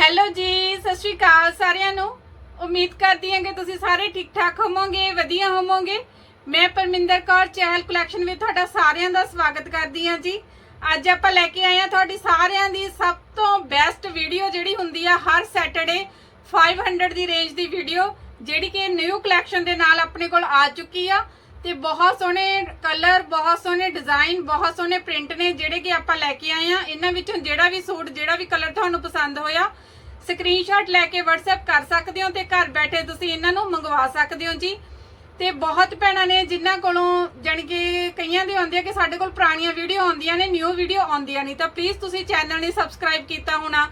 Hello ਜੀ, ਸਤਿ ਸ਼੍ਰੀ ਅਕਾਲ ਸਾਰਿਆਂ ਨੂੰ। ਉਮੀਦ ਕਰਦੀ ਹਾਂ ਕਿ ਤੁਸੀਂ ਸਾਰੇ ਠੀਕ ਠਾਕ ਹੋਵੋਗੇ, ਵਧੀਆ ਹੋਵੋਗੇ। ਮੈਂ ਪਰਮਿੰਦਰ ਕੌਰ, ਚਹਿਲ ਕਲੈਕਸ਼ਨ ਵਿੱਚ ਤੁਹਾਡਾ ਸਾਰਿਆਂ ਦਾ ਸਵਾਗਤ ਕਰਦੀ ਹਾਂ ਜੀ। ਅੱਜ ਆਪਾਂ ਲੈ ਕੇ ਆਏ ਹਾਂ ਤੁਹਾਡੀ ਸਾਰਿਆਂ ਦੀ ਸਭ ਤੋਂ ਬੈਸਟ ਵੀਡੀਓ ਜਿਹੜੀ ਹੁੰਦੀ ਆ ਹਰ ਸੈਟਰਡੇ 500 ਦੀ ਰੇਂਜ ਦੀ ਵੀਡੀਓ ਜਿਹੜੀ ਕਿ ਨਿਊ ਕਲੈਕਸ਼ਨ ਦੇ ਨਾਲ ਆਪਣੇ ਕੋਲ ਆ ਚੁੱਕੀ ਆ। ਤੇ ਬਹੁਤ ਸੋਹਣੇ ਕਲਰ ਬਹੁਤ ਸੋਹਣੇ ਡਿਜ਼ਾਈਨ ਬਹੁਤ ਸੋਹਣੇ ਪ੍ਰਿੰਟ ਨੇ ਜਿਹੜੇ ਕਿ ਆਪਾਂ ਲੈ ਕੇ ਆਏ ਆ। ਇਹਨਾਂ ਵਿੱਚੋਂ ਜਿਹੜਾ ਵੀ ਸੂਟ, ਜਿਹੜਾ ਵੀ ਕਲਰ ਤੁਹਾਨੂੰ ਪਸੰਦ ਹੋਇਆ ਸਕਰੀਨਸ਼ਾਟ ਲੈ ਕੇ WhatsApp ਕਰ ਸਕਦੇ ਹੋ ਤੇ ਘਰ ਬੈਠੇ ਤੁਸੀਂ ਇਹਨਾਂ ਨੂੰ ਮੰਗਵਾ ਸਕਦੇ ਹੋ ਜੀ। ਤੇ ਬਹੁਤ ਭੈਣਾਂ ਨੇ ਜਿਨ੍ਹਾਂ ਕੋਲੋਂ, ਜਾਣੀ ਕਿ ਕਈਆਂ ਦੇ ਆਉਂਦੇ ਆ ਕਿ ਸਾਡੇ ਕੋਲ ਪੁਰਾਣੀਆਂ ਵੀਡੀਓ ਆਉਂਦੀਆਂ ਨੇ ਨਿਊ ਵੀਡੀਓ ਆਉਂਦੀਆਂ ਨਹੀਂ ਤਾਂ ਪਲੀਜ਼ ਤੁਸੀਂ ਚੈਨਲ ਨੇ ਸਬਸਕ੍ਰਾਈਬ ਕੀਤਾ ਹੋਣਾ।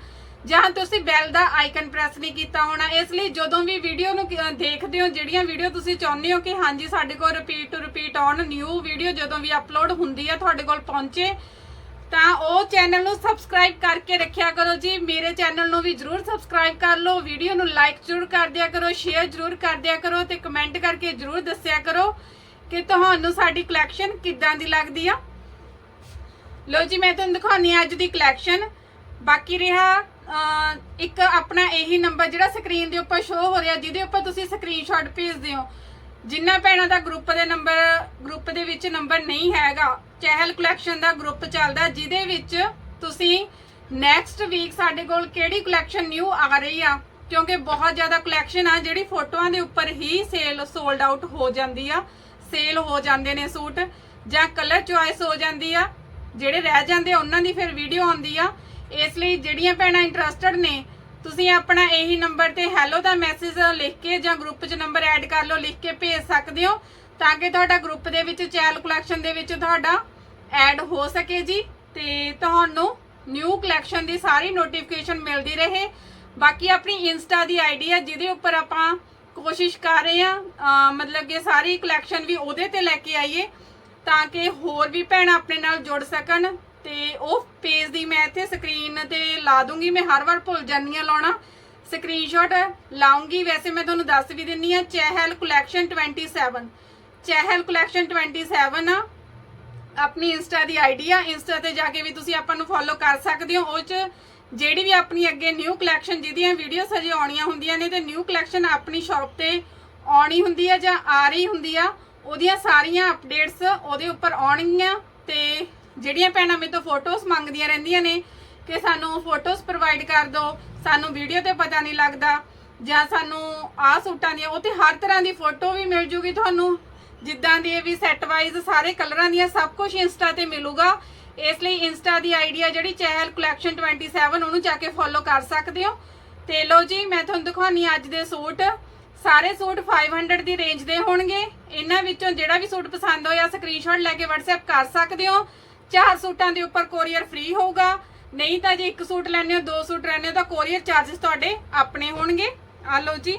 ਜਾਂ ਤੁਸੀਂ ਬੈਲ ਦਾ ਆਈਕਨ ਪ੍ਰੈਸ ਨਹੀਂ ਕੀਤਾ ਹੋਣਾ, ਇਸ ਲਈ ਜਦੋਂ ਵੀ ਵੀਡੀਓ ਨੂੰ ਕ- ਦੇਖਦੇ ਹੋ, ਜਿਹੜੀਆਂ ਵੀਡੀਓ ਤੁਸੀਂ ਚਾਹੁੰਦੇ ਹੋ ਕਿ ਹਾਂਜੀ ਸਾਡੇ ਕੋਲ repeat to repeat on new video ਜਦੋਂ ਵੀ ਅਪਲੋਡ ਹੁੰਦੀ ਆ ਤੁਹਾਡੇ ਕੋਲ ਪਹੁੰਚੇ, ਤਾਂ ਉਹ ਚੈਨਲ ਨੂੰ ਸਬਸਕ੍ਰਾਈਬ ਕਰਕੇ ਰੱਖਿਆ ਕਰੋ ਜੀ। ਮੇਰੇ ਚੈਨਲ ਨੂੰ ਵੀ ਜਰੂਰ ਸਬਸਕ੍ਰਾਈਬ ਕਰ ਲਓ ਵੀਡੀਓ ਨੂੰ ਲਾਈਕ ਜਰੂਰ ਕਰ ਦਿਆ ਕਰੋ ਸ਼ੇਅਰ ਜਰੂਰ ਕਰ ਦਿਆ ਕਰੋ ਤੇ ਕਮੈਂਟ ਕਰਕੇ ਜਰੂਰ ਦੱਸਿਆ ਕਰੋ ਕਿ ਤੁਹਾਨੂੰ ਸਾਡੀ ਕਲੈਕਸ਼ਨ ਕਿੱਦਾਂ ਦੀ ਲੱਗਦੀ ਆ। ਲੋ ਜੀ, ਮੈਂ ਤੁਹਾਨੂੰ ਦਿਖਾਉਣੀ ਆ ਅੱਜ ਦੀ ਕਲੈਕਸ਼ਨ ਬਾਕੀ ਰਿਹਾ ਇੱਕ ਆਪਣਾ ਇਹੀ ਨੰਬਰ ਜਿਹੜਾ ਸਕਰੀਨ ਦੇ ਉੱਪਰ ਸ਼ੋ ਹੋ ਰਿਹਾ, ਜਿਹਦੇ ਉੱਪਰ ਤੁਸੀਂ ਸਕਰੀਨਸ਼ਾਟ ਭੇਜਦੇ ਹੋ। ਜਿੰਨਾ ਭੈਣਾਂ ਦਾ ਗਰੁੱਪ ਦੇ ਨੰਬਰ ਗਰੁੱਪ ਦੇ ਵਿੱਚ ਨੰਬਰ ਨਹੀਂ ਹੈਗਾ, ਚਹਿਲ ਕਲੈਕਸ਼ਨ ਦਾ ਗਰੁੱਪ ਚੱਲਦਾ, ਜਿਹਦੇ ਵਿੱਚ ਤੁਸੀਂ ਨੈਕਸਟ ਵੀਕ ਸਾਡੇ ਕੋਲ ਕਿਹੜੀ ਕਲੈਕਸ਼ਨ ਨਿਊ ਆ ਰਹੀ ਆ? ਕਿਉਂਕਿ ਬਹੁਤ ਜ਼ਿਆਦਾ ਕਲੈਕਸ਼ਨ ਆ, ਜਿਹੜੀ ਫੋਟੋਆਂ ਦੇ ਉੱਪਰ ਹੀ ਸੇਲ ਸੋਲਡ ਆਊਟ ਹੋ ਜਾਂਦੀ ਆ। ਸੇਲ ਹੋ ਜਾਂਦੇ ਨੇ ਸੂਟ, ਜਾਂ ਕਲਰ ਚੁਆਇਸ ਹੋ ਜਾਂਦੀ ਆ। ਜਿਹੜੇ ਰਹਿ ਜਾਂਦੇ ਆ, ਉਹਨਾਂ ਦੀ ਫਿਰ ਵੀਡੀਓ ਆਉਂਦੀ ਆ। ਇਸ ਲਈ ਜਿਹੜੀਆਂ ਭੈਣਾਂ ਇੰਟਰਸਟਡ ਨੇ, ਤੁਸੀਂ ਆਪਣਾ ਇਹੀ ਨੰਬਰ ਤੇ ਹੈਲੋ ਦਾ ਮੈਸੇਜ ਲਿਖ ਕੇ ਜਾਂ ਗਰੁੱਪ 'ਚ ਨੰਬਰ ਐਡ ਕਰ ਲਓ, ਲਿਖ ਕੇ ਭੇਜ ਸਕਦੇ ਹੋ, ਤਾਂ ਕਿ ਤੁਹਾਡਾ ਗਰੁੱਪ ਦੇ ਵਿੱਚ ਚੈਲ ਕਲੈਕਸ਼ਨ ਦੇ ਵਿੱਚ ਤੁਹਾਡਾ ਐਡ ਹੋ ਸਕੇ ਜੀ ਤੇ ਤੁਹਾਨੂੰ ਨਿਊ ਕਲੈਕਸ਼ਨ ਦੀ ਸਾਰੀ ਨੋਟੀਫਿਕੇਸ਼ਨ ਮਿਲਦੀ ਰਹੇ। ਬਾਕੀ ਆਪਣੀ ਇੰਸਟਾ ਦੀ ਆਈਡੀ ਆ, ਜਿਹਦੇ ਉੱਪਰ ਆਪਾਂ ਕੋਸ਼ਿਸ਼ ਕਰ ਰਹੇ ਆ ਮਤਲਬ ਕਿ ਸਾਰੀ ਕਲੈਕਸ਼ਨ ਵੀ ਉਹਦੇ ਤੇ ਲੈ ਕੇ ਆਈਏ, ਤਾਂ ਕਿ ਹੋਰ ਵੀ ਭੈਣਾਂ ਆਪਣੇ ਨਾਲ ਜੁੜ ਸਕਣ। ਤੇ ਉਹ ਪੇਜ ਦੀ ਮੈਂ ਇੱਥੇ ਸਕਰੀਨ ਤੇ ਲਾ ਦੂੰਗੀ, ਮੈਂ ਹਰ ਵਾਰ ਭੁੱਲ ਜਾਂਦੀ ਆ ਲਾਉਣਾ। ਸਕਰੀਨਸ਼ਾਟ ਲਾਉਂਗੀ, ਵੈਸੇ ਮੈਂ ਤੁਹਾਨੂੰ ਦੱਸ ਵੀ ਦਿੰਨੀ ਆ ਚਹਿਲ ਕਲੈਕਸ਼ਨ 27 ਚਹਿਲ ਕਲੈਕਸ਼ਨ 27 ਆ ਆਪਣੀ ਇੰਸਟਾ ਦੀ ਆਈਡੀ ਆ। ਇੰਸਟਾ ਤੇ ਜਾ ਕੇ ਵੀ ਤੁਸੀਂ ਆਪਾਂ ਨੂੰ ਫੋਲੋ ਕਰ ਸਕਦੇ ਹੋ। ਉਹ ਚ ਜਿਹੜੀ ਵੀ ਆਪਣੀ ਅੱਗੇ ਨਿਊ ਕਲੈਕਸ਼ਨ ਜਿਹਦੀਆਂ ਵੀਡੀਓਸ ਹਜੇ ਆਉਣੀਆਂ ਹੁੰਦੀਆਂ ਨੇ, ਤੇ ਨਿਊ ਕਲੈਕਸ਼ਨ ਆਪਣੀ ਸ਼ਾਪ ਤੇ ਆਉਣੀ ਹੁੰਦੀ ਆ ਜਾਂ ਆ ਰਹੀ ਹੁੰਦੀ ਆ, ਉਹਦੀਆਂ ਸਾਰੀਆਂ ਅਪਡੇਟਸ ਉਹਦੇ ਉੱਪਰ ਆਉਣਗੀਆਂ ਤੇ ਜਿਹੜੀਆਂ ਭੈਣਾਂ ਮੇਰੇ ਤੋਂ ਫੋਟੋਜ਼ ਮੰਗਦੀਆਂ ਰਹਿੰਦੀਆਂ ਨੇ ਕਿ ਸਾਨੂੰ ਫੋਟੋਜ਼ ਪ੍ਰੋਵਾਈਡ ਕਰ ਦਿਓ ਸਾਨੂੰ ਵੀਡੀਓ ਤੇ ਪਤਾ ਨਹੀਂ ਲੱਗਦਾ, ਜਾਂ ਸਾਨੂੰ ਆਹ ਸੂਟਾਂ ਦੀਆਂ, ਉਹ ਤੇ ਹਰ ਤਰ੍ਹਾਂ ਦੀ ਫੋਟੋ ਵੀ ਮਿਲ ਜੂਗੀ ਤੁਹਾਨੂੰ, ਜਿੱਦਾਂ ਦੀ ਵੀ ਸੈੱਟ ਵਾਈਜ਼ ਸਾਰੇ ਕਲਰਾਂ ਦੀਆਂ ਸਭ ਕੁਝ ਇੰਸਟਾ ਤੇ ਮਿਲੂਗਾ। ਇਸ ਲਈ ਇੰਸਟਾ ਦੀ ਆਈਡੀਆ ਜਿਹੜੀ ਚਹਿਲ ਕਲੈਕਸ਼ਨ 27 ਉਹਨੂੰ ਜਾ ਕੇ ਫੋਲੋ ਕਰ ਸਕਦੇ ਹੋ। ਤੇ ਲੋ ਜੀ, ਮੈਂ ਤੁਹਾਨੂੰ ਦਿਖਾਉਣੀ ਅੱਜ ਦੇ ਸੂਟ। ਸਾਰੇ ਸੂਟ 500 ਦੀ ਰੇਂਜ ਦੇ ਹੋਣਗੇ। ਇਹਨਾਂ ਵਿੱਚੋਂ ਜਿਹੜਾ ਵੀ ਸੂਟ ਪਸੰਦ ਹੋਇਆ ਸਕਰੀਨਸ਼ਾਟ ਲੈ ਕੇ WhatsApp ਕਰ ਸਕਦੇ ਹੋ। ਚਾਰ ਸੂਟਾਂ ਦੇ ਉੱਪਰ ਕੋਰੀਅਰ ਫ੍ਰੀ ਹੋਊਗਾ। ਨਹੀਂ ਤਾਂ ਜੇ ਇੱਕ ਸੂਟ ਲੈਣੇ ਹੋ, ਦੋ ਸੂਟ ਲੈਣੇ ਹੋ, ਤਾਂ ਕੋਰੀਅਰ ਚਾਰजेस ਤੁਹਾਡੇ ਆਪਣੇ ਹੋਣਗੇ। ਆ ਲਓ ਜੀ।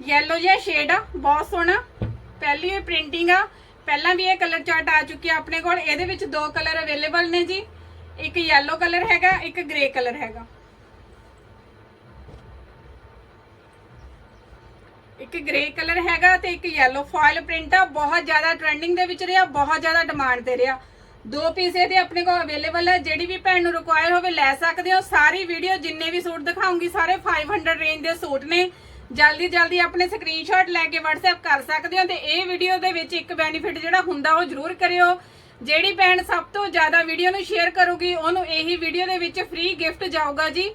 ਯੈਲੋ ਜਿਹਾ ਸ਼ੇਡ ਆ, ਬਹੁਤ ਸੋਹਣਾ। ਪਹਿਲੀ ਇਹ ਪ੍ਰਿੰਟਿੰਗ ਆ। ਪਹਿਲਾਂ ਵੀ ਇਹ ਕਲਰ ਚਾਰਟ ਆ ਚੁੱਕੀ ਆ ਆਪਣੇ ਕੋਲ। ਇਹਦੇ ਵਿੱਚ ਦੋ ਕਲਰ ਅਵੇਲੇਬਲ ਨੇ ਜੀ। ਇੱਕ ਯੈਲੋ ਕਲਰ ਹੈਗਾ, ਇੱਕ ਗ੍ਰੇ ਕਲਰ ਹੈਗਾ। ਇੱਕ ਗ੍ਰੇ ਕਲਰ ਹੈਗਾ ਤੇ ਇੱਕ ਯੈਲੋ ਫਾਇਲ ਪ੍ਰਿੰਟ ਆ, ਬਹੁਤ ਜ਼ਿਆਦਾ ਟ੍ਰੈਂਡਿੰਗ ਦੇ ਵਿੱਚ ਰਿਹਾ, ਬਹੁਤ ਜ਼ਿਆਦਾ ਡਿਮਾਂਡ ਤੇ ਰਿਹਾ। ਦੋ ਪੀਸ ਇਹਦੇ ਆਪਣੇ ਕੋਲ ਅਵੇਲੇਬਲ ਹੈ ਜਿਹੜੀ ਵੀ ਭੈਣ ਨੂੰ ਰਿਕੁਆਇਰ ਹੋਵੇ ਲੈ ਸਕਦੇ ਹੋ। ਸਾਰੀ ਵੀਡੀਓ ਜਿੰਨੇ ਵੀ ਸੂਟ ਦਿਖਾਉਂਗੀ, ਸਾਰੇ 500 ਰੇਂਜ ਦੇ ਸੂਟ ਨੇ। ਜਲਦੀ ਜਲਦੀ ਆਪਣੇ ਸਕਰੀਨਸ਼ਾਟ ਲੈ ਕੇ WhatsApp ਕਰ ਸਕਦੇ ਹੋ ਤੇ ਇਹ ਵੀਡੀਓ ਦੇ ਵਿੱਚ ਇੱਕ ਬੈਨੀਫਿਟ ਜਿਹੜਾ ਹੁੰਦਾ, ਉਹ ਜ਼ਰੂਰ ਕਰਿਓ। ਜਿਹੜੀ ਭੈਣ ਸਭ ਤੋਂ ਜ਼ਿਆਦਾ ਵੀਡੀਓ ਨੂੰ ਸ਼ੇਅਰ ਕਰੂਗੀ, ਉਹਨੂੰ ਇਹੀ ਵੀਡੀਓ ਦੇ ਵਿੱਚ ਫ੍ਰੀ ਗਿਫਟ ਜਾਊਗਾ ਜੀ।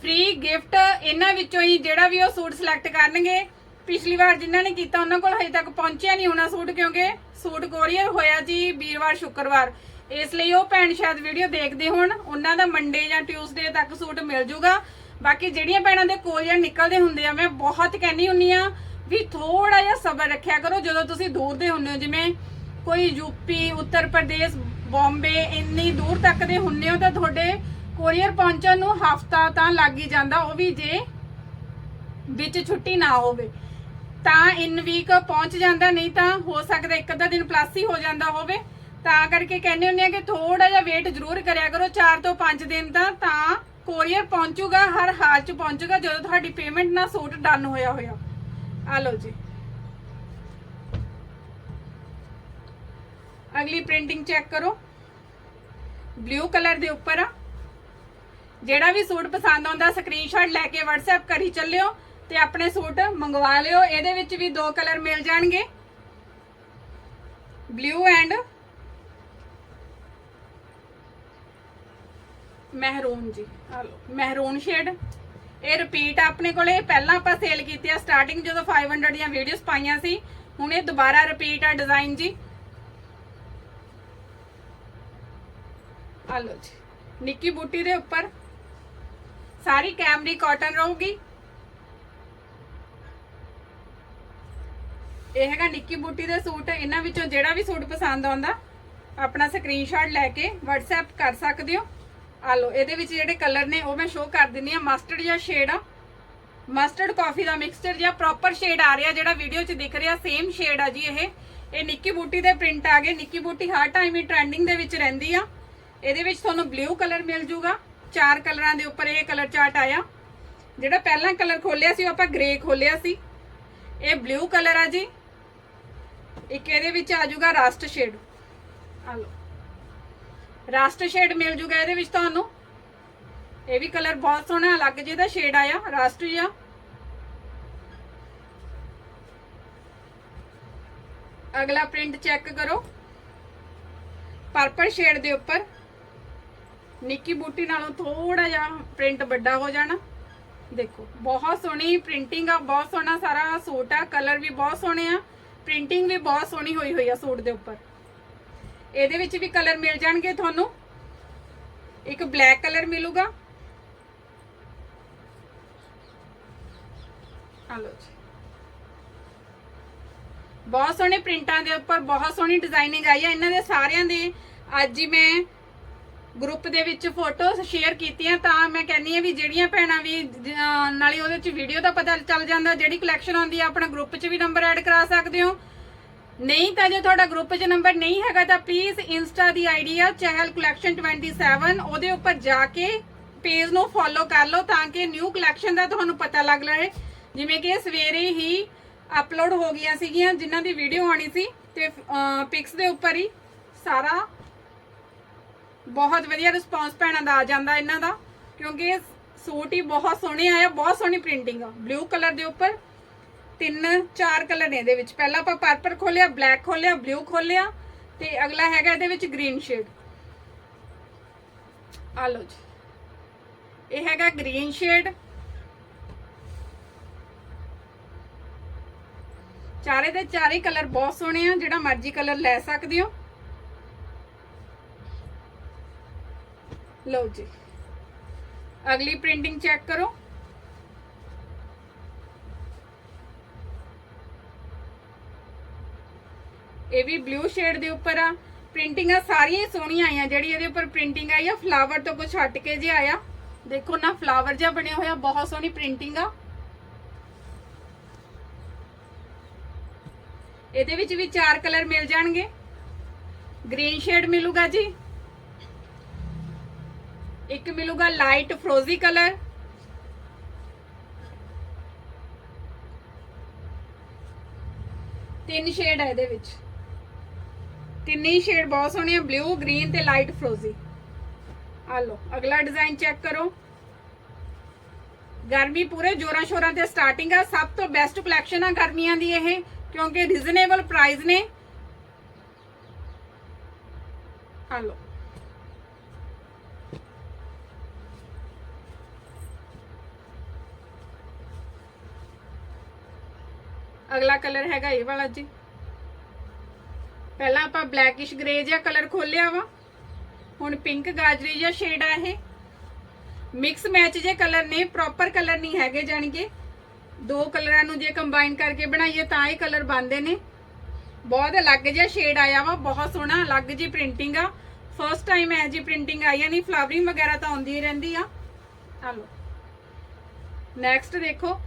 ਫ੍ਰੀ ਗਿਫਟ ਇਹਨਾਂ ਵਿੱਚੋਂ ਹੀ ਜਿਹੜਾ ਵੀ ਉਹ ਸੂਟ ਸਿਲੈਕਟ ਕਰਨਗੇ। ਪਿਛਲੀ ਵਾਰ ਜਿਨ੍ਹਾਂ ਨੇ ਕੀਤਾ, ਉਹਨਾਂ ਕੋਲ ਹਜੇ ਤੱਕ ਪਹੁੰਚਿਆ ਨਹੀਂ ਹੋਣਾ ਸੂਟ, ਕਿਉਂਕਿ ਸੂਟ ਕੋਰੀਅਰ ਹੋਇਆ ਜੀ ਵੀਰਵਾਰ, ਸ਼ੁੱਕਰਵਾਰ। ਇਸ ਲਈ ਉਹ ਭੈਣ ਸ਼ਾਇਦ ਵੀਡੀਓ ਦੇਖਦੇ ਹੋਣ, ਉਹਨਾਂ ਦਾ ਮੰਡੇ ਜਾਂ ਟਿਊਸਡੇ ਤੱਕ ਸੂਟ ਮਿਲ ਜੂਗਾ। ਬਾਕੀ ਜਿਹੜੀਆਂ ਭੈਣਾਂ ਦੇ ਕੋਰੀਅਰ ਨਿਕਲਦੇ ਹੁੰਦੇ ਆ, ਮੈਂ ਬਹੁਤ ਕਹਿੰਦੀ ਹੁੰਨੀ ਆ ਵੀ ਥੋੜਾ ਜਿਹਾ ਸਬਰ ਰੱਖਿਆ ਕਰੋ, ਜਦੋਂ ਤੁਸੀਂ ਦੂਰ ਦੇ ਹੁੰਦੇ ਹੋ, ਜਿਵੇਂ ਕੋਈ ਯੂਪੀ ਉੱਤਰ ਪ੍ਰਦੇਸ਼, ਬੰਬੇ, ਇੰਨੀ ਦੂਰ ਤੱਕ ਦੇ ਹੁੰਦੇ ਹੋ, ਤਾਂ ਤੁਹਾਡੇ ਕੋਰੀਅਰ ਪਹੁੰਚਣ ਨੂੰ ਹਫਤਾ ਤਾਂ ਲੱਗ ਹੀ ਜਾਂਦਾ, ਉਹ ਵੀ ਜੇ ਵਿੱਚ ਛੁੱਟੀ ਨਾ ਹੋਵੇ। ਤਾਂ ਇਨ ਵੀਕ ਪਹੁੰਚ ਜਾਂਦਾ, ਨਹੀਂ ਤਾਂ ਹੋ ਸਕਦਾ ਇੱਕ ਅੱਧਾ ਦਿਨ ਪਲੱਸ ਹੀ ਹੋ ਜਾਂਦਾ ਹੋਵੇ। ਤਾਂ ਕਰਕੇ ਕਹਿੰਦੇ ਹੁੰਦੇ ਆ ਕਿ ਥੋੜਾ ਜਿਹਾ ਵੇਟ ਜ਼ਰੂਰ ਕਰਿਆ ਕਰੋ 4 ਤੋਂ 5 ਦਿਨ ਦਾ, ਤਾਂ ਕੋਰੀਅਰ ਪਹੁੰਚੂਗਾ, ਹਰ ਹਾਲ ਚ ਪਹੁੰਚੂਗਾ, ਜਦੋਂ ਤੁਹਾਡੀ ਪੇਮੈਂਟ ਨਾਲ ਸੂਟ ਡਨ ਹੋਇਆ ਹੋਇਆ। ਆ ਲਓ ਜੀ। ਅਗਲੀ ਪ੍ਰਿੰਟਿੰਗ ਚੈੱਕ ਕਰੋ। ਬਲੂ ਕਲਰ ਦੇ ਉੱਪਰ ਆ। ਜਿਹੜਾ ਵੀ ਸੂਟ ਪਸੰਦ ਆਉਂਦਾ ਸਕਰੀਨਸ਼ਾਟ ਲੈ ਕੇ WhatsApp ਕਰੀ ਚੱਲਿਓ। ਤੇ ਆਪਣੇ ਸੂਟ ਮੰਗਵਾ ਲਿਓ, ਇਹਦੇ ਵਿੱਚ ਵੀ ਦੋ ਕਲਰ ਮਿਲ ਜਾਣਗੇ। ਬਲੂ ਐਂਡ ਮਹਿਰੂਨ ਜੀ। ਆ ਲਓ ਮਹਿਰੂਨ ਸ਼ੇਡ ਇਹ ਰਿਪੀਟ ਆਪਣੇ ਕੋਲੇ। ਪਹਿਲਾਂ ਆਪਾਂ ਸੇਲ ਕੀਤੀ ਆ ਸਟਾਰਟਿੰਗ ਜਦੋਂ 500 ਦੀਆਂ ਵੀਡੀਓਜ਼ ਪਾਈਆਂ ਸੀ। ਹੁਣ ਇਹ ਦੁਬਾਰਾ ਰਿਪੀਟ ਆ ਡਿਜ਼ਾਈਨ ਜੀ। ਆ ਲਓ ਜੀ। ਨਿੱਕੀ ਬੂਟੀ ਦੇ ਉੱਪਰ। ਸਾਰੀ ਕੈਮਰੀ ਕਾਟਨ ਰਹੂਗੀ। ਇਹ ਹੈਗਾ ਨਿੱਕੀ ਬੂਟੀ ਦੇ ਸੂਟ, ਇਹਨਾਂ ਵਿੱਚੋਂ ਜਿਹੜਾ ਵੀ ਸੂਟ ਪਸੰਦ ਆਉਂਦਾ, ਆਪਣਾ ਸਕਰੀਨਸ਼ਾਟ ਲੈ ਕੇ WhatsApp ਕਰ ਸਕਦੇ ਹੋ। ਆ ਲਓ, ਇਹਦੇ ਵਿੱਚ ਜਿਹੜੇ ਕਲਰ ਨੇ ਉਹ ਮੈਂ ਸ਼ੋਅ ਕਰ ਦਿੰਨੀ ਆ ਮਸਟਰਡ ਜਾਂ ਸ਼ੇਡ ਆ। ਮਸਟਰਡ ਕਾਫੀ ਦਾ ਮਿਕਸਚਰ ਜਾਂ ਪ੍ਰੋਪਰ ਸ਼ੇਡ ਆ ਰਿਹਾ, ਜਿਹੜਾ ਵੀਡੀਓ 'ਚ ਦਿਖ ਰਿਹਾ ਸੇਮ ਸ਼ੇਡ ਆ ਜੀ ਇਹ। ਇਹ ਨਿੱਕੀ ਬੂਟੀ ਦੇ ਪ੍ਰਿੰਟ ਆ ਗਏ, ਨਿੱਕੀ ਬੂਟੀ ਹਰ ਟਾਈਮ ਹੀ ਟ੍ਰੈਂਡਿੰਗ ਦੇ ਵਿੱਚ ਰਹਿੰਦੀ ਆ। ਇਹਦੇ ਵਿੱਚ ਤੁਹਾਨੂੰ ਬਲੂ ਕਲਰ ਮਿਲ ਜੂਗਾ, ਚਾਰ ਕਲਰਾਂ ਦੇ ਉੱਪਰ ਇਹ ਕਲਰ ਚਾਰਟ ਆਇਆ। ਜਿਹੜਾ ਪਹਿਲਾਂ ਕਲਰ ਖੋਲਿਆ ਸੀ, ਉਹ ਆਪਾਂ ਗ੍ਰੇ ਖੋਲਿਆ ਸੀ। ਇਹ ਬਲੂ ਕਲਰ ਆ ਜੀ। ਇੱਕ ਇਹਦੇ ਵਿੱਚ ਆ ਜਾਊਗਾ ਰਸਟ ਸ਼ੇਡ। ਆ ਲਓ। ਰਸਟ ਸ਼ੇਡ ਮਿਲ ਜੂਗਾ ਇਹਦੇ ਵਿੱਚ ਤੁਹਾਨੂੰ। ਇਹ ਵੀ ਕਲਰ ਬਹੁਤ ਸੋਹਣਾ ਅਲੱਗ ਜਿਹਦਾ ਸ਼ੇਡ ਆਇਆ ਰਸਟ ਜਿਹਾ। ਅਗਲਾ ਪ੍ਰਿੰਟ ਚੈੱਕ ਕਰੋ। ਪਰਪਲ ਸ਼ੇਡ ਦੇ ਉੱਪਰ। ਨਿੱਕੀ ਬੂਟੀ ਨਾਲੋਂ ਥੋੜਾ ਜਿਹਾ ਪ੍ਰਿੰਟ ਵੱਡਾ ਹੋ ਜਾਣਾ। ਦੇਖੋ, ਬਹੁਤ ਸੋਹਣੀ ਪ੍ਰਿੰਟਿੰਗ ਆ, ਬਹੁਤ ਸੋਹਣਾ ਸਾਰਾ ਸੂਟ ਆ, ਕਲਰ ਵੀ ਬਹੁਤ ਸੋਹਣੇ ਆ। ਪ੍ਰਿੰਟਿੰਗ ਵੀ ਬਹੁਤ ਸੋਹਣੀ ਹੋਈ ਹੋਈ ਆ ਸੂਟ ਦੇ ਉੱਪਰ। ਇਹਦੇ ਵਿੱਚ ਵੀ ਕਲਰ ਮਿਲ ਜਾਣਗੇ ਤੁਹਾਨੂੰ। ਇੱਕ ਬਲੈਕ ਕਲਰ ਮਿਲੂਗਾ। ਹਲੋ ਜੀ। ਬਹੁਤ ਸੋਹਣੇ ਪ੍ਰਿੰਟਾਂ ਦੇ ਉੱਪਰ ਬਹੁਤ ਸੋਹਣੀ ਡਿਜ਼ਾਈਨਿੰਗ ਆਈ ਹੈ ਇਹਨਾਂ ਦੇ ਸਾਰਿਆਂ ਦੇ, ਅੱਜ ਹੀ ਮੈਂ ਗਰੁੱਪ ਦੇ ਵਿੱਚ ਫੋਟੋਸ ਸ਼ੇਅਰ ਕੀਤੀਆਂ ਤਾਂ ਮੈਂ ਕਹਿੰਨੀ ਆ ਵੀ ਜਿਹੜੀਆਂ ਭੈਣਾਂ ਵੀ ਅਹ, ਨਾਲੇ ਉਹਦੇ ਵਿੱਚ ਵੀਡੀਓ ਦਾ ਪਤਾ ਚੱਲ ਜਾਂਦਾ ਜਿਹੜੀ ਕਲੈਕਸ਼ਨ ਆਉਂਦੀ ਆ ਆਪਣਾ ਗਰੁੱਪ 'ਚ ਵੀ ਨੰਬਰ ਐਡ ਕਰਾ ਸਕਦੇ ਹੋ। ਨਹੀਂ ਤਾਂ ਜੇ ਤੁਹਾਡਾ ਗਰੁੱਪ 'ਚ ਨੰਬਰ ਨਹੀਂ ਹੈਗਾ ਤਾਂ ਪਲੀਜ਼ ਇੰਸਟਾ ਦੀ ਆਈਡੀ ਆ ਚਹਿਲ ਕਲੈਕਸ਼ਨ 27 ਉਹਦੇ ਉੱਪਰ ਜਾ ਕੇ ਪੇਜ ਨੂੰ ਫੋਲੋ ਕਰ ਲਓ ਤਾਂ ਕਿ ਨਿਊ ਕਲੈਕਸ਼ਨ ਦਾ ਤੁਹਾਨੂੰ ਪਤਾ ਲੱਗ ਲਵੇ ਜਿਵੇਂ ਕਿ ਸਵੇਰੇ ਹੀ ਅਪਲੋਡ ਹੋ ਗਈਆਂ ਸੀਗੀਆਂ ਜਿਨ੍ਹਾਂ ਦੀ ਵੀਡੀਓ ਆਣੀ ਸੀ ਤੇ ਪਿਕਸ ਦੇ ਉੱਪਰ ਹੀ ਸਾਰਾ ਬਹੁਤ ਵਧੀਆ ਰਿਸਪੌਂਸ ਭੈਣਾਂ ਦਾ ਆ ਜਾਂਦਾ ਇਹਨਾਂ ਦਾ, ਕਿਉਂਕਿ ਸੂਟ ਹੀ ਬਹੁਤ ਸੋਹਣੇ ਆਇਆ ਬਹੁਤ ਸੋਹਣੀ ਪ੍ਰਿੰਟਿੰਗ ਆ। ਬਲੂ ਕਲਰ ਦੇ ਉੱਪਰ ਤਿੰਨ, ਚਾਰ ਕਲਰ ਨੇ ਇਹਦੇ ਵਿੱਚ। ਪਹਿਲਾਂ ਆਪਾਂ ਪਰਪਲ ਖੋਲਿਆ ਬਲੈਕ ਖੋਲਿਆ ਬਲੂ ਖੋਲਿਆ ਤੇ ਅਗਲਾ ਹੈਗਾ ਇਹਦੇ ਵਿੱਚ ਗ੍ਰੀਨ ਸ਼ੇਡ ਆ ਲਓ ਜੀ। ਇਹ ਹੈਗਾ ਗ੍ਰੀਨ ਸ਼ੇਡ ਚਾਰੇ ਦੇ ਚਾਰੇ ਕਲਰ ਬਹੁਤ ਸੋਹਣੇ ਆ, ਜਿਹੜਾ ਮਰਜ਼ੀ ਕਲਰ ਲੈ ਸਕਦੇ ਹੋ। ਲਓ ਜੀ। ਅਗਲੀ ਪ੍ਰਿੰਟਿੰਗ ਚੈੱਕ ਕਰੋ। ਇਹ ਵੀ ਬਲੂ ਸ਼ੇਡ ਦੇ ਉੱਪਰ ਆ। ਪ੍ਰਿੰਟਿੰਗਾਂ ਸਾਰੀਆਂ ਸੋਹਣੀਆਂ ਆਈਆਂ। ਜਿਹੜੀ ਇਹਦੇ ਉੱਪਰ ਪ੍ਰਿੰਟਿੰਗ ਆਈ ਆ ਫਲਾਵਰ ਤੋਂ ਕੁਝ ਹਟ ਕੇ ਜੇ ਆਇਆ। ਦੇਖੋ ਨਾ ਫਲਾਵਰ ਜਿਹਾ ਬਣਿਆ ਹੋਇਆ, ਬਹੁਤ ਸੋਹਣੀ ਪ੍ਰਿੰਟਿੰਗ ਆ। ਇਹਦੇ ਵਿੱਚ ਵੀ ਚਾਰ ਕਲਰ ਮਿਲ ਜਾਣਗੇ। ਗ੍ਰੀਨ ਸ਼ੇਡ ਮਿਲੂਗਾ ਜੀ। ਇੱਕ ਮਿਲੂਗਾ ਲਾਈਟ ਫਰੋਜ਼ੀ ਕਲਰ ਤਿੰਨ ਸ਼ੇਡ ਹੈ ਇਹਦੇ ਵਿੱਚ। ਤਿੰਨੇ ਹੀ ਸ਼ੇਡ ਬਹੁਤ ਸੋਹਣੇ ਆ ਬਲੂ ਗ੍ਰੀਨ ਤੇ ਲਾਈਟ ਫਰੋਜ਼ੀ ਆ ਲਓ, ਅਗਲਾ ਡਿਜ਼ਾਈਨ ਚੈੱਕ ਕਰੋ। ਗਰਮੀ ਪੂਰੇ ਜੋਰਾਂ ਸ਼ੋਰਾਂ ਤੇ ਸਟਾਰਟਿੰਗ ਆ, ਸਭ ਤੋਂ ਬੈਸਟ ਕਲੈਕਸ਼ਨ ਆ ਗਰਮੀਆਂ ਦੀ ਇਹ, ਕਿਉਂਕਿ ਰੀਜ਼ਨੇਬਲ ਪ੍ਰਾਈਸ ਨੇ। ਆ ਲਓ ਅਗਲਾ ਕਲਰ ਹੈਗਾ ਇਹ ਵਾਲਾ ਜੀ। ਪਹਿਲਾਂ ਆਪਾਂ ਬਲੈਕਿਸ਼ ਗ੍ਰੇ ਜਿਹਾ ਕਲਰ ਖੋਲਿਆ ਵਾ। ਹੁਣ ਪਿੰਕ ਗਾਜਰੀ ਜਿਹਾ ਸ਼ੇਡ ਆ ਇਹ। ਮਿਕਸ ਮੈਚ ਜੇ ਕਲਰ ਨੇ ਪ੍ਰੋਪਰ ਕਲਰ ਨਹੀਂ ਹੈਗੇ ਜਾਣਗੇ। ਦੋ ਕਲਰਾਂ ਨੂੰ ਜੇ ਕੰਬਾਈਨ ਕਰਕੇ ਬਣਾਈਏ ਤਾਂ ਇਹ ਕਲਰ ਬਣਦੇ ਨੇ। ਬਹੁਤ ਅਲੱਗ ਜਿਹਾ ਸ਼ੇਡ ਆਇਆ ਵਾ, ਬਹੁਤ ਸੋਹਣਾ, ਅਲੱਗ ਜੀ ਪ੍ਰਿੰਟਿੰਗ ਆ। ਫਰਸਟ ਟਾਈਮ ਐ ਜੀ ਪ੍ਰਿੰਟਿੰਗ ਆਈ ਆ, ਨਹੀਂ ਫਲਾਵਰਿੰਗ ਵਗੈਰਾ ਤਾਂ ਆਉਂਦੀ ਹੀ ਰਹਿੰਦੀ ਆ। ਆ ਲਓ। ਨੈਕਸਟ ਦੇਖੋ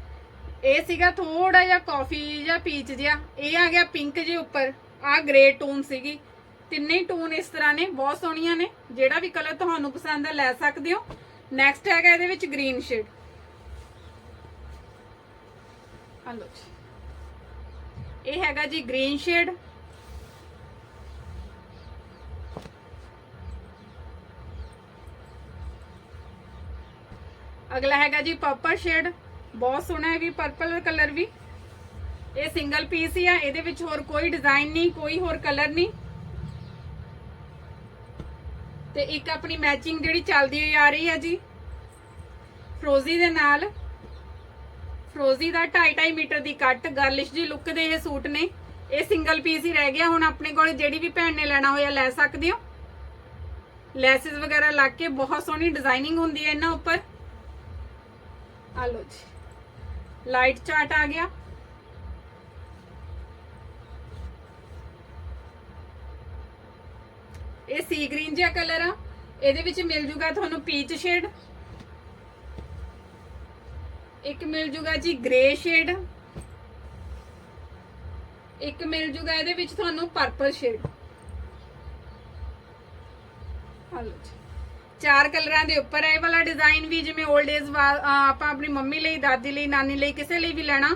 ਇਹ ਸੀਗਾ ਥੋੜਾ ਜਿਹਾ ਕਾਫੀ ਜਾਂ ਪੀਚ ਜਿਹਾ। ਇਹ ਆ ਗਿਆ ਪਿੰਕ ਜੇ ਉੱਪਰ। ਆ ਗ੍ਰੇ ਟੋਨ ਸੀਗੀ। ਤਿੰਨੇ ਹੀ ਟੋਨ ਇਸ ਤਰ੍ਹਾਂ ਨੇ, ਬਹੁਤ ਸੋਹਣੀਆਂ ਨੇ। ਜਿਹੜਾ ਵੀ ਕਲਰ ਤੁਹਾਨੂੰ ਪਸੰਦ ਹੈ ਲੈ ਸਕਦੇ ਹੋ। ਨੈਕਸਟ ਹੈਗਾ ਇਹਦੇ ਵਿੱਚ ਗ੍ਰੀਨ ਸ਼ੇਡ ਹਲੋ ਜੀ। ਇਹ ਹੈਗਾ ਜੀ ਗ੍ਰੀਨ ਸ਼ੇਡ ਅਗਲਾ ਹੈਗਾ ਜੀ ਪਰਪਲ ਸ਼ੇਡ ਬਹੁਤ ਸੋਹਣਾ ਹੈ ਵੀ ਪਰਪਲ ਕਲਰ ਵੀ। ਇਹ ਸਿੰਗਲ ਪੀਸ ਹੀ ਆ, ਇਹਦੇ ਵਿੱਚ ਹੋਰ ਕੋਈ ਡਿਜ਼ਾਈਨ ਨਹੀਂ, ਕੋਈ ਹੋਰ ਕਲਰ ਨਹੀਂ। ਤੇ ਇੱਕ ਆਪਣੀ ਮੈਚਿੰਗ ਜਿਹੜੀ ਚੱਲਦੀ ਹੋਈ ਆ ਰਹੀ ਹੈ ਜੀ। ਫਰੋਜ਼ੀ ਦੇ ਨਾਲ। ਫਰੋਜ਼ੀ ਦਾ 2.5 ਮੀਟਰ ਦੀ ਕੱਟ ਗਰਲਿਸ਼ ਜੀ ਲੁੱਕ ਦੇ ਇਹ ਸੂਟ ਨੇ। ਇਹ ਸਿੰਗਲ ਪੀਸ ਹੀ ਰਹਿ ਗਿਆ। ਹੁਣ ਆਪਣੇ ਕੋਲ ਜਿਹੜੀ ਵੀ ਭੈਣ ਨੇ ਲੈਣਾ ਹੋਇਆ, ਲੈ ਸਕਦੇ ਹੋ। ਲੈਸਸ ਵਗੈਰਾ ਲਾ ਕੇ ਬਹੁਤ ਸੋਹਣੀ ਡਿਜ਼ਾਈਨਿੰਗ ਹੁੰਦੀ ਹੈ ਇਹਨਾਂ ਉੱਪਰ। ਆ ਲੋ ਜੀ। ਲਾਈਟ ਚਾਰਟ ਆ ਗਿਆ। ਇਹ ਸੀ ਗ੍ਰੀਨ ਜਿਹਾ ਕਲਰ ਆ। ਇਹਦੇ ਵਿੱਚ ਮਿਲ ਜੂਗਾ ਤੁਹਾਨੂੰ ਪੀਚ ਸ਼ੇਡ। ਇੱਕ ਮਿਲ ਜੂਗਾ ਜੀ ਗ੍ਰੇ ਸ਼ੇਡ। ਇੱਕ ਮਿਲ ਜੂਗਾ ਇਹਦੇ ਵਿੱਚ ਤੁਹਾਨੂੰ ਪਰਪਲ ਸ਼ੇਡ ਹਲੋ ਜੀ। ਚਾਰ ਕਲਰਾਂ ਦੇ ਉੱਪਰ ਇਹ ਵਾਲਾ ਡਿਜ਼ਾਈਨ ਵੀ ਜਿਵੇਂ 올ਡ ਏਜ ਆਪਾਂ ਆਪਣੀ ਮੰਮੀ ਲਈ ਦਾਦੀ ਲਈ ਨਾਨੀ ਲਈ ਕਿਸੇ ਲਈ ਵੀ ਲੈਣਾ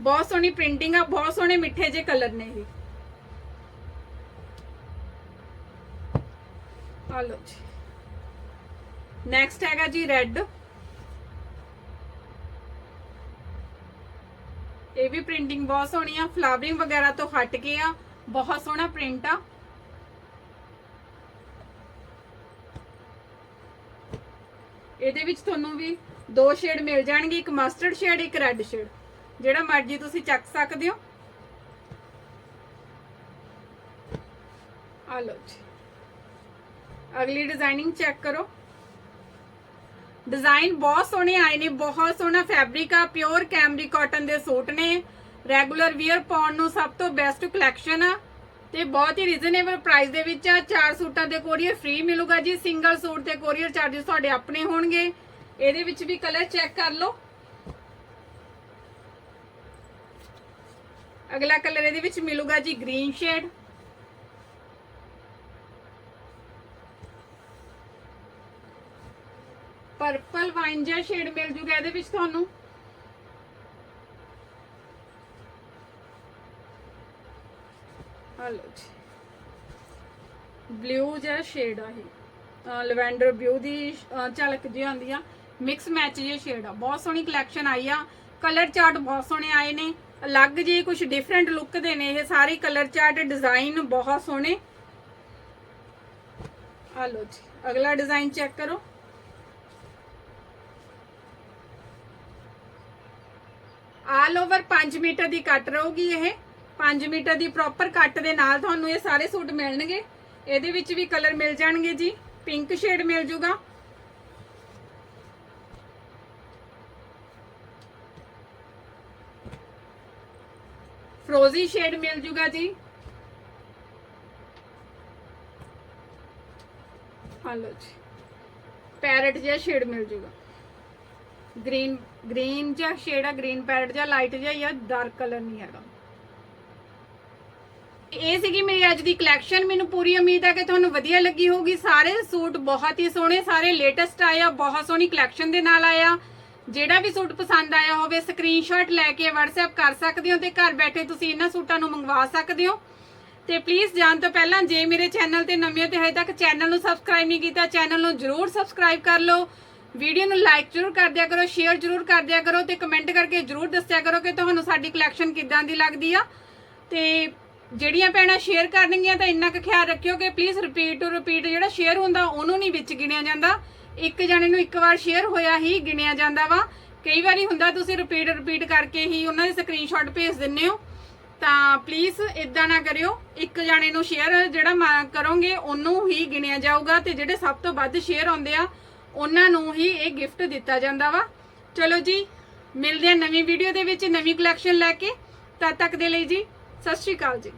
ਬਹੁਤ ਸੋਹਣੀ ਪ੍ਰਿੰਟਿੰਗ ਆ ਬਹੁਤ ਸੋਹਣੇ ਮਿੱਠੇ ਜੇ ਕਲਰ ਨੇ ਇਹ ਹਲੋ ਜੀ ਨੈਕਸਟ ਹੈਗਾ ਜੀ ਰੈੱਡ ਇਹ ਵੀ ਪ੍ਰਿੰਟਿੰਗ ਬਹੁਤ ਸੋਹਣੀ ਆ ਫਲਾਵਰਿੰਗ ਵਗੈਰਾ ਤੋਂ ਹਟ ਕੇ ਆ ਬਹੁਤ ਸੋਹਣਾ ਪ੍ਰਿੰਟ ਆ ਇਹਦੇ ਵਿੱਚ ਤੁਹਾਨੂੰ ਵੀ ਦੋ ਸ਼ੇਡ ਮਿਲ ਜਾਣਗੇ, ਇੱਕ ਮਸਟਰਡ ਸ਼ੇਡ ਇੱਕ ਰੈੱਡ ਸ਼ੇਡ ਜਿਹੜਾ ਮਰਜ਼ੀ ਤੁਸੀਂ ਚੱਕ ਸਕਦੇ ਹੋ। ਆ ਲਓ ਜੀ। ਅਗਲੀ ਡਿਜ਼ਾਈਨਿੰਗ ਚੈੱਕ ਕਰੋ। ਡਿਜ਼ਾਈਨ ਬਹੁਤ ਸੋਹਣੇ ਆਏ ਨੇ, ਬਹੁਤ ਸੋਹਣਾ ਫੈਬਰਿਕ ਆ ਪਿਓਰ ਕੈਮਰੀ ਕਾਟਨ ਦੇ ਸੂਟ ਨੇ। ਰੈਗੂਲਰ ਵੀਅਰ ਪਾਉਣ ਨੂੰ ਸਭ ਤੋਂ ਬੈਸਟ ਕਲੈਕਸ਼ਨ ਆ। ਤੇ ਬਹੁਤ ਹੀ ਰੀਜ਼ਨੇਬਲ ਪ੍ਰਾਈਸ ਦੇ ਵਿੱਚ ਆ। ਚਾਰ ਸੂਟਾਂ ਤੇ ਕੋਰੀਅਰ ਫ੍ਰੀ ਮਿਲੂਗਾ ਜੀ। ਸਿੰਗਲ ਸੂਟ ਤੇ ਕੋਰੀਅਰ ਚਾਰजेस ਤੁਹਾਡੇ ਆਪਣੇ ਹੋਣਗੇ। ਇਹਦੇ ਵਿੱਚ ਵੀ ਕਲਰ ਚੈੱਕ ਕਰ ਲਓ। ਅਗਲਾ ਕਲਰ ਇਹਦੇ ਵਿੱਚ ਮਿਲੂਗਾ ਜੀ ਗ੍ਰੀਨ ਸ਼ੇਡ ਪਰਪਲ ਵਾਈਨ ਜਿਹਾ ਸ਼ੇਡ ਮਿਲ ਜੂਗਾ ਇਹਦੇ ਵਿੱਚ ਤੁਹਾਨੂੰ। ਹਲੋ ਜੀ। ਬਲੂ ਜਿਹਾ ਸ਼ੇਡ ਆ ਇਹ ਲਵੈਂਡਰ ਬਲੂ ਦੀ ਝਲਕ ਜਿਹੀ ਆਉਂਦੀ ਆ। ਮਿਕਸ ਮੈਚ ਜਿਹੀ ਸ਼ੇਡ ਆ। ਬਹੁਤ ਸੋਹਣੀ ਕਲੈਕਸ਼ਨ ਆਈ ਆ। ਕਲਰ ਚਾਰਟ ਬਹੁਤ ਸੋਹਣੇ ਆਏ ਨੇ। ਅਲੱਗ ਜਿਹੇ ਕੁਝ ਡਿਫਰੈਂਟ ਲੁੱਕ ਦੇ ਨੇ ਇਹ ਸਾਰੇ ਕਲਰ ਚਾਰਟ ਡਿਜ਼ਾਈਨ ਬਹੁਤ ਸੋਹਣੇ। ਆ ਲੋ ਜੀ, ਅਗਲਾ ਡਿਜ਼ਾਈਨ ਚੈੱਕ ਕਰੋ। ਆਲ ਓਵਰ 5 ਮੀਟਰ ਦੀ ਕੱਟ ਰਹੂਗੀ ਇਹ। 5 ਮੀਟਰ ਦੀ ਪ੍ਰੋਪਰ ਕੱਟ ਦੇ ਨਾਲ ਤੁਹਾਨੂੰ ਇਹ ਸਾਰੇ ਸੂਟ ਮਿਲਣਗੇ। ਇਹਦੇ ਵਿੱਚ ਵੀ ਕਲਰ ਮਿਲ ਜਾਣਗੇ ਜੀ। ਪਿੰਕ ਸ਼ੇਡ ਮਿਲ ਜੂਗਾ। ਫਰੋਜ਼ੀ ਸ਼ੇਡ ਮਿਲ ਜੂਗਾ ਜੀ। ਹਲੋ ਜੀ। ਪੈਰਟ ਜਿਹਾ ਸ਼ੇਡ ਮਿਲ ਜੂਗਾ। ਗ੍ਰੀਨ ਗ੍ਰੀਨ ਜਿਹਾ ਸ਼ੇਡ ਆ ਗ੍ਰੀਨ ਪੈਰਟ ਜਿਹਾ ਲਾਈਟ ਜਿਹਾ ਜਾਂ ਡਾਰਕ ਕਲਰ ਨਹੀਂ ਹੈਗਾ। ਇਹ ਸੀਗੀ ਮੇਰੀ ਅੱਜ ਦੀ ਕਲੈਕਸ਼ਨ ਮੈਨੂੰ ਪੂਰੀ ਉਮੀਦ ਹੈ ਕਿ ਤੁਹਾਨੂੰ ਵਧੀਆ ਲੱਗੀ ਹੋਊਗੀ। ਸਾਰੇ ਸੂਟ ਬਹੁਤ ਹੀ ਸੋਹਣੇ, ਸਾਰੇ ਲੇਟੈਸਟ ਆਇਆ, ਬਹੁਤ ਸੋਹਣੀ ਕਲੈਕਸ਼ਨ ਦੇ ਨਾਲ ਆਇਆ। ਜਿਹੜਾ ਵੀ ਸੂਟ ਪਸੰਦ ਆਇਆ ਹੋਵੇ ਸਕਰੀਨਸ਼ਾਟ ਲੈ ਕੇ WhatsApp ਕਰ ਸਕਦੇ ਹੋ ਤੇ ਘਰ ਬੈਠੇ ਤੁਸੀਂ ਇਹਨਾਂ ਸੂਟਾਂ ਨੂੰ ਮੰਗਵਾ ਸਕਦੇ ਹੋ। ਤੇ ਪਲੀਜ਼ ਜਾਣ ਤੋਂ ਪਹਿਲਾਂ ਜੇ ਮੇਰੇ ਚੈਨਲ ਤੇ ਨਵੇਂ ਹੋ ਤੇ ਹਜੇ ਤੱਕ ਚੈਨਲ ਨੂੰ ਸਬਸਕ੍ਰਾਈਬ ਨਹੀਂ ਕੀਤਾ ਚੈਨਲ ਨੂੰ ਜਰੂਰ ਸਬਸਕ੍ਰਾਈਬ ਕਰ ਲਓ। ਵੀਡੀਓ ਨੂੰ ਲਾਈਕ ਜਰੂਰ ਕਰ ਦਿਆ ਕਰੋ ਸ਼ੇਅਰ ਜਰੂਰ ਕਰ ਦਿਆ ਕਰੋ ਤੇ ਕਮੈਂਟ ਕਰਕੇ ਜਰੂਰ ਦੱਸਿਆ ਕਰੋ ਕਿ ਤੁਹਾਨੂੰ ਸਾਡੀ ਕਲੈਕਸ਼ਨ ਕਿੱਦਾਂ ਦੀ ਲੱਗਦੀ ਆ। ਤੇ ਜਿਹੜੀਆਂ ਭੈਣਾਂ ਸ਼ੇਅਰ ਕਰਨਗੀਆਂ ਤਾਂ ਇੰਨਾ ਕੁ ਖਿਆਲ ਰੱਖਿਓ ਕਿ ਪਲੀਜ਼ ਰਿਪੀਟ ਟੂ ਰਿਪੀਟ ਜਿਹੜਾ ਸ਼ੇਅਰ ਹੁੰਦਾ ਉਹਨੂੰ ਨਹੀਂ ਵਿੱਚ ਗਿਣਿਆ ਜਾਂਦਾ। ਇੱਕ ਜਣੇ ਨੂੰ ਇੱਕ ਵਾਰ ਸ਼ੇਅਰ ਹੋਇਆ ਹੀ ਗਿਣਿਆ ਜਾਂਦਾ ਵਾ। ਕਈ ਵਾਰੀ ਹੁੰਦਾ ਤੁਸੀਂ ਰਿਪੀਟ ਰਿਪੀਟ ਕਰਕੇ ਹੀ ਉਹਨਾਂ ਦੇ ਸਕਰੀਨਸ਼ਾਟ ਭੇਜ ਦਿੰਨੇ ਹੋ। ਤਾਂ ਪਲੀਜ਼ ਇਦਾਂ ਨਾ ਕਰਿਓ। ਇੱਕ ਜਣੇ ਨੂੰ ਸ਼ੇਅਰ ਜਿਹੜਾ ਮਾ- ਕਰੋਗੇ ਉਹਨੂੰ ਹੀ ਗਿਣਿਆ ਜਾਊਗਾ ਤੇ ਜਿਹੜੇ ਸਭ ਤੋਂ ਵੱਧ ਸ਼ੇਅਰ ਆਉਂਦੇ ਆ, ਉਹਨਾਂ ਨੂੰ ਹੀ ਇਹ ਗਿਫਟ ਦਿੱਤਾ ਜਾਂਦਾ ਵਾ। ਚਲੋ ਜੀ, ਮਿਲਦੇ ਆ ਨਵੀਂ ਵੀਡੀਓ ਦੇ ਵਿੱਚ ਨਵੀਂ ਕਲੈਕਸ਼ਨ ਲੈ ਕੇ। ਤਦ ਤੱਕ ਦੇ ਲਈ ਜੀ, ਸਤਿ ਸ਼੍ਰੀ ਅਕਾਲ ਜੀ।